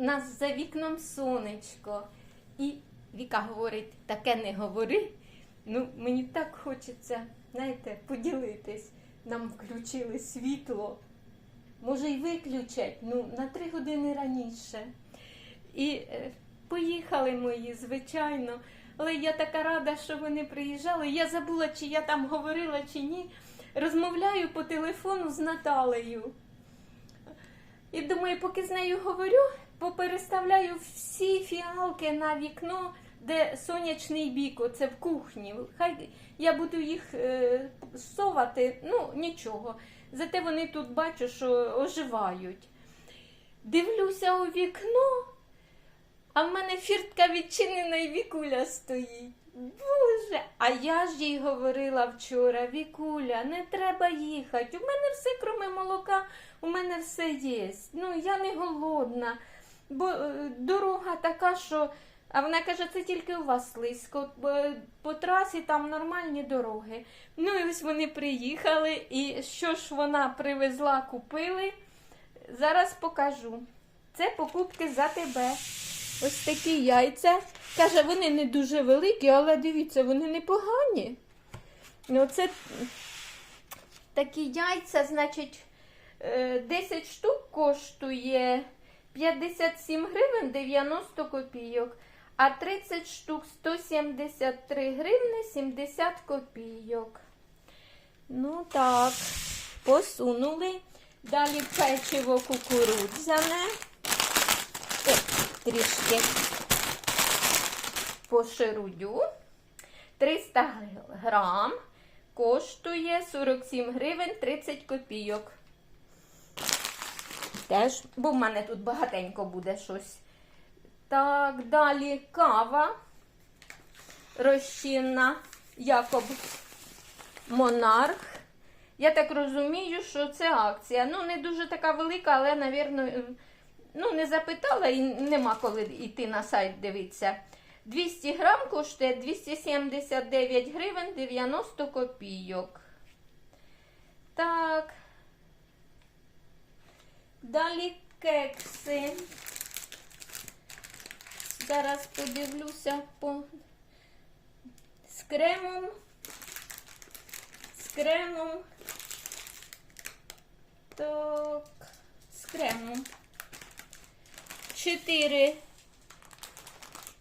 нас за вікном сонечко. І Віка говорить, таке не говори. Ну, мені так хочеться, знаєте, поділитись. Нам включили світло. Може, й виключать, ну, на три години раніше. І е, поїхали мої, звичайно. Але я така рада, що вони приїжджали. Я забула, чи я там говорила, чи ні. Розмовляю по телефону з Наталею. І думаю, поки з нею говорю, попереставляю всі фіалки на вікно, де сонячний бік, оце в кухні. Хай я буду їх е, совати, ну нічого. Зате вони тут бачу, що оживають. Дивлюся у вікно, а в мене фіртка відчинена і вікуля стоїть. Боже, а я ж їй говорила вчора, Вікуля, не треба їхати. У мене все, кроме молока, у мене все є. Ну, я не голодна, бо е, дорога така, що. А вона каже, це тільки у вас слизько, бо по трасі там нормальні дороги. Ну і ось вони приїхали, і що ж вона привезла, купили. Зараз покажу. Це покупки за тебе. Ось такі яйця. Каже, вони не дуже великі, але дивіться, вони непогані. Ну, це такі яйця, значить, е, 10 штук коштує 57 гривень 90 копійок, а 30 штук 173 гривни 70 копійок. Ну так, посунули. Далі печиво кукурудзяне. Трішки пошерудю. 300 грам коштує 47 гривень 30 копійок. Теж, бо в мене тут багатенько буде щось. Так, далі кава розчинна Якоб Монарх. Я так розумію, що це акція. Ну, не дуже така велика, але, напевно, ну, не запитала і нема коли йти на сайт дивитися. 200 грам коштує 279 гривень 90 копійок. Так. Далі кекси. Зараз подивлюся по з кремом. З кремом. Так, з кремом. 4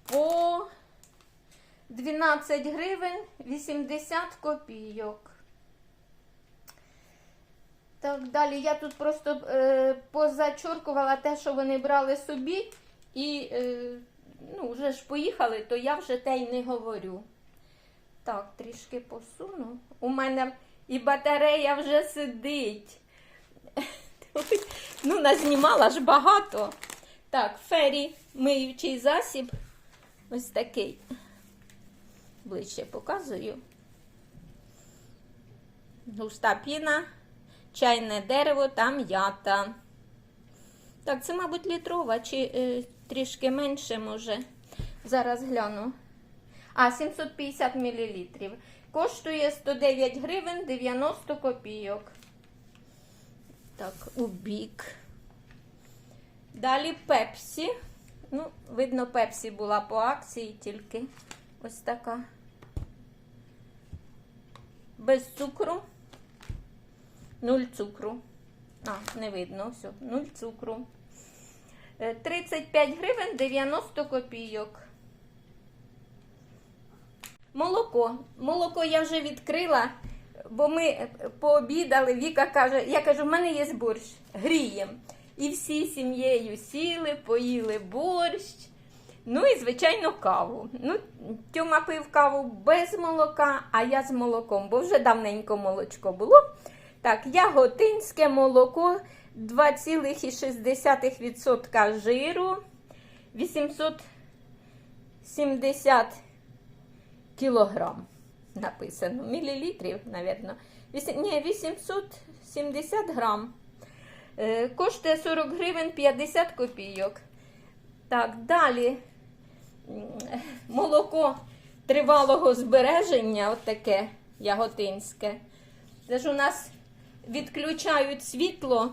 по 12 гривень 80 копійок. Так, далі я тут просто е, позачоркувала те, що вони брали собі, і е, ну, вже ж поїхали, то я вже те й не говорю. Так, трішки посуну. У мене і батарея вже сидить. Ну, назнімала ж багато. Так, фері миючий засіб. Ось такий. Ближче показую. Густа піна, чайне дерево та м'ята. Так, це, мабуть, літрова, чи е, трішки менше може. Зараз гляну. А, 750 мл. Коштує 109 гривень 90 копійок. Так, у бік. Далі пепсі. Ну, видно, пепсі була по акції тільки ось така. Без цукру. Нуль цукру. А, не видно, все, нуль цукру. Е, 35 гривень 90 копійок. Молоко. Молоко я вже відкрила, бо ми е, пообідали. Віка каже, я кажу, в мене є борщ, грієм. І всі сім'єю сіли, поїли борщ. Ну і, звичайно, каву. Ну, Тьома пив каву без молока, а я з молоком, бо вже давненько молочко було. Так, яготинське молоко 2,6% жиру, 870 кілограм написано. Мілілітрів, мабуть. Ні, 870 грам. Е, Коштує 40 гривень 50 копійок. Так, далі молоко тривалого збереження, от таке яготинське. Це ж у нас відключають світло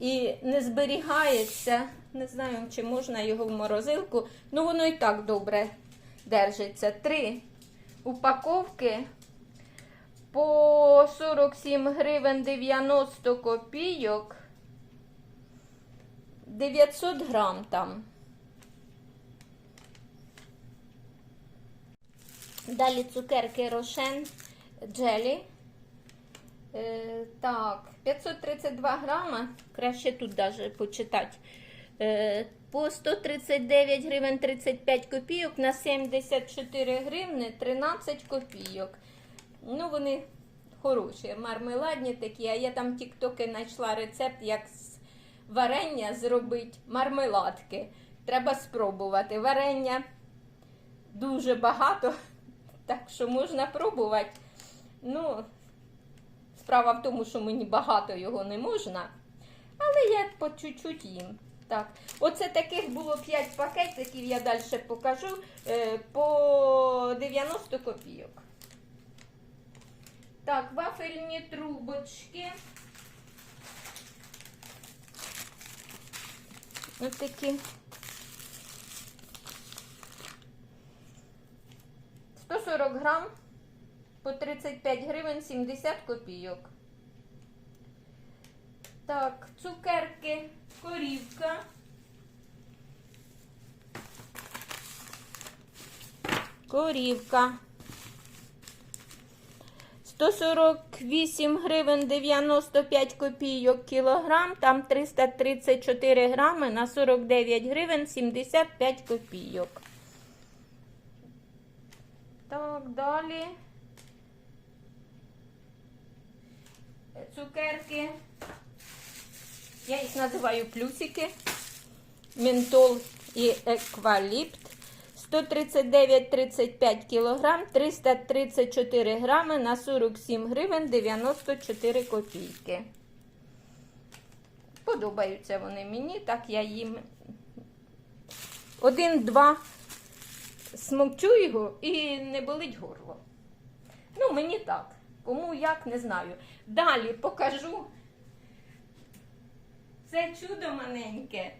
і не зберігається. Не знаю, чи можна його в морозилку. Ну, воно і так добре держиться. Три упаковки по 47 гривень 90 копійок. 900 грам там. Далі цукерки Рошен Джелі. Е, так, 532 грама. Краще тут даже почитати. Е, по 139 гривень 35 копійок на 74 гривни 13 копійок. Ну, вони хороші, мармеладні такі, а я там тіктоки знайшла рецепт, як з варення зробити мармеладки. Треба спробувати. Варення дуже багато, так що можна пробувати. Ну, справа в тому, що мені багато його не можна, але я по чуть-чуть їм. Так, оце таких було 5 пакетиків, я далі покажу е, по 90 копійок. Так, вафельні трубочки. Ось такі. 140 грам по 35 гривень 70 копійок. Так, цукерки, корівка. Корівка. 148 гривень 95 копійок кілограм, там 334 грами на 49 гривень 75 копійок. Так, далі. Цукерки. Я їх називаю плюсики. Ментол і екваліпт. 139,35 кг, 334 грами на 47 гривень 94 копійки. Подобаються вони мені, так я їм один-два смокчу його і не болить горло. Ну, мені так. Кому як, не знаю. Далі покажу це чудо маленьке.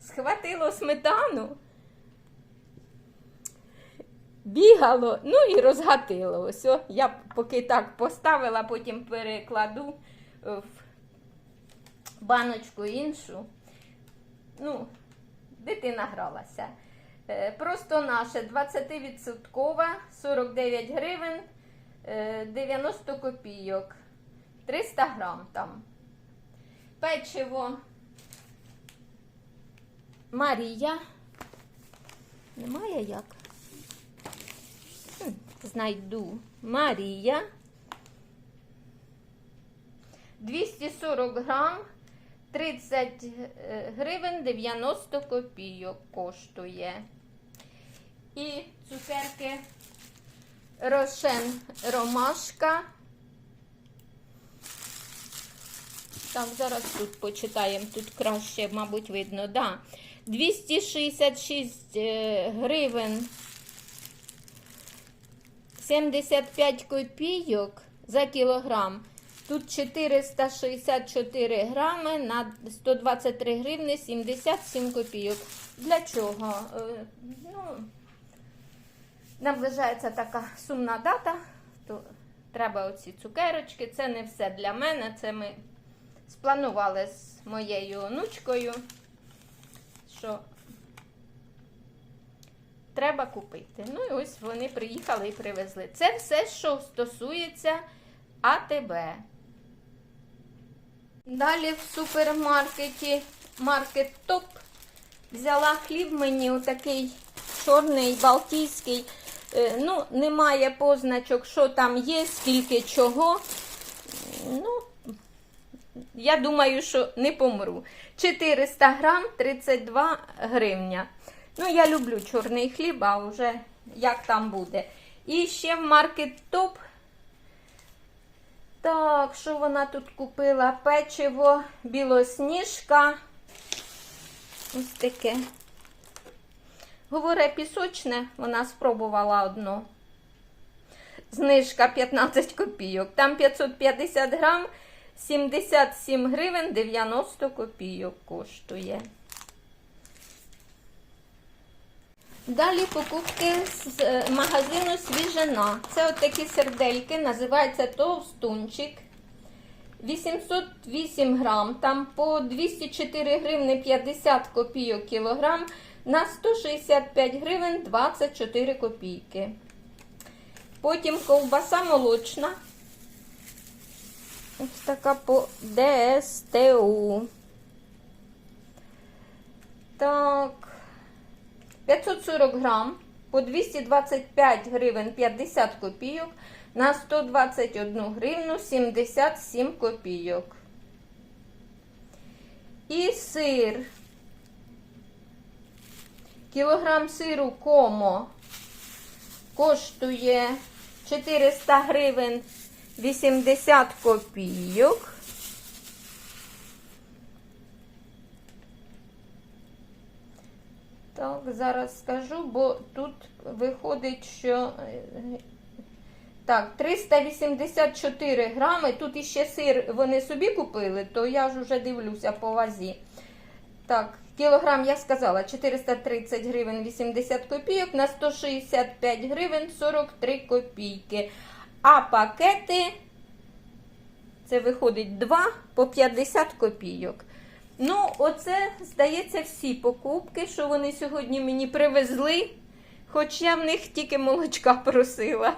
Схватило сметану бігало, ну і розгатило. Ось, о, я поки так поставила, потім перекладу в баночку іншу. Ну, дитина гралася. Е, Просто наше 20% 49 гривень е, 90 копійок. 300 грам там. Печиво Марія. Немає як? знайду Марія. 240 грам, 30 гривень 90 копійок коштує. І цукерки Рошен Ромашка. Так, зараз тут почитаємо, тут краще, мабуть, видно, да. 266 гривень 75 копійок за кілограм. Тут 464 грами на 123 гривни 77 копійок. Для чого? Е, Ну, наближається така сумна дата, то треба оці цукерочки. Це не все для мене. Це ми спланували з моєю онучкою, що треба купити. Ну і ось вони приїхали і привезли. Це все, що стосується АТБ. Далі в супермаркеті Маркет Топ взяла хліб мені отакий чорний, балтійський. Е, Ну, немає позначок, що там є, скільки чого. Ну, я думаю, що не помру. 400 грам 32 гривня. Ну, я люблю чорний хліб, а вже як там буде. І ще в Market Top. Так, що вона тут купила? Печиво, білосніжка. Ось таке. Говорить, пісочне, вона спробувала одно. Знижка 15 копійок. Там 550 грам, 77 гривень 90 копійок коштує. Далі покупки з е, магазину Свіжина. Це от такі сердельки, називається товстунчик. 808 грам, там по 204 гривни 50 копійок кілограм, на 165 гривень 24 копійки. Потім ковбаса молочна. Ось така по ДСТУ. Так. 540 грам по 225 гривень 50 копійок на 121 гривну 77 копійок. І сир. Кілограм сиру комо коштує 400 гривень 80 копійок. Так, зараз скажу, бо тут виходить, що е, так, 384 грами. Тут іще сир вони собі купили, то я ж вже дивлюся по вазі. Так, кілограм, я сказала, 430 гривень 80 копійок на 165 гривень 43 копійки. А пакети, це виходить 2 по 50 копійок. Ну, оце, здається, всі покупки, що вони сьогодні мені привезли. Хоч я в них тільки молочка просила.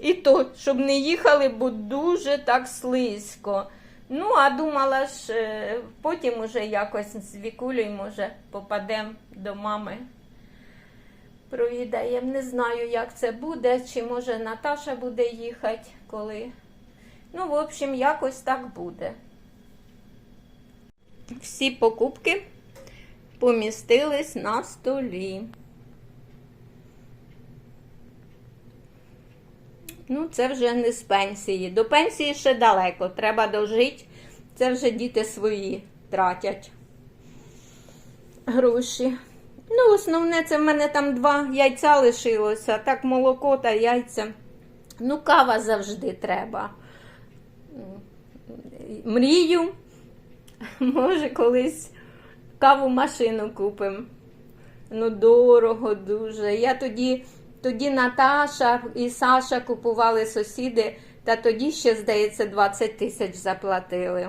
І то, щоб не їхали, бо дуже так слизько. Ну, а думала ж, е, потім уже якось з вікулею, може, попадемо до мами. Провідаємо. Не знаю, як це буде, чи може Наташа буде їхати коли. Ну, в общем, якось так буде. Всі покупки помістились на столі. Ну, це вже не з пенсії. До пенсії ще далеко. Треба дожити. Це вже діти свої тратять гроші. Ну, основне, це в мене там два яйця лишилося. Так, молоко та яйця. Ну, кава завжди треба. Мрію. Може, колись каву машину купимо. Ну, дорого дуже. Я тоді, тоді Наташа і Саша купували сусіди, та тоді ще, здається, 20 тисяч заплатили.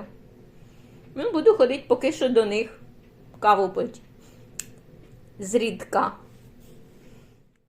Ну, буду ходити поки що до них каву пить. Зрідка.